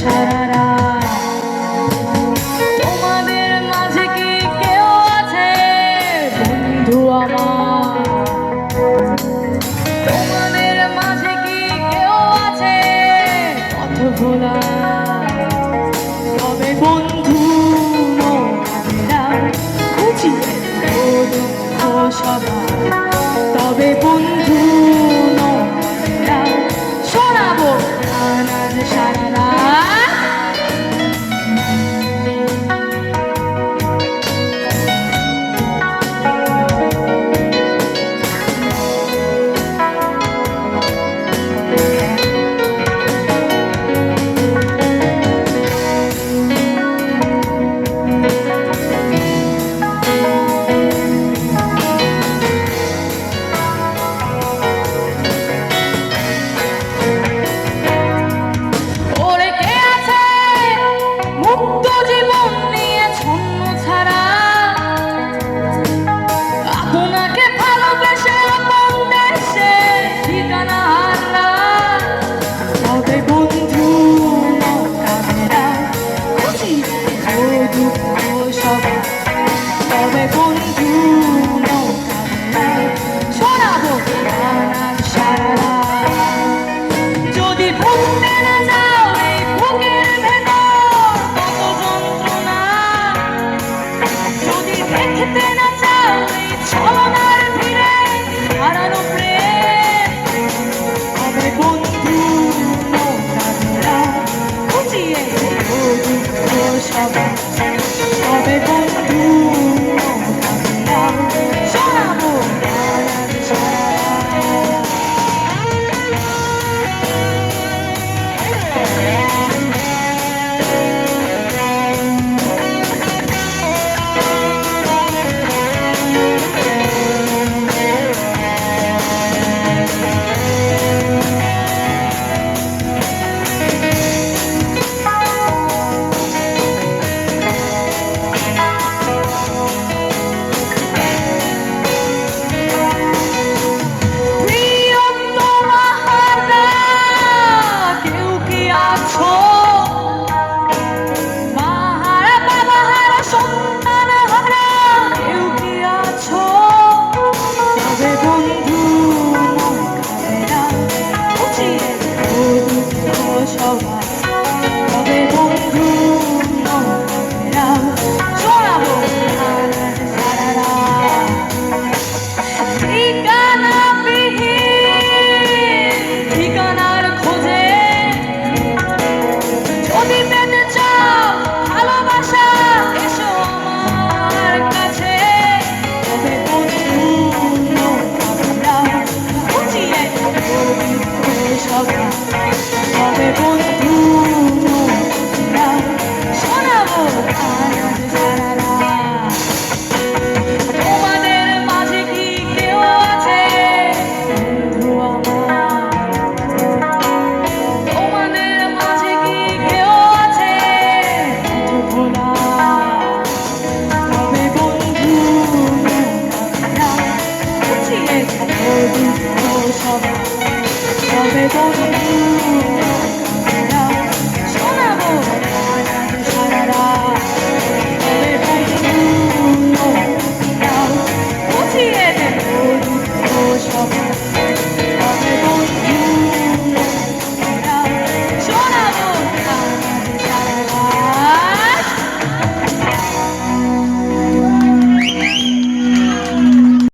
সারারা তোমাদের মাঝে কি কেউ আছে? বন্ধু তোমাদের মাঝে কি কেউ আছে? পথ তবে বন্ধু খুঁজি সবার। তবে বন্ধু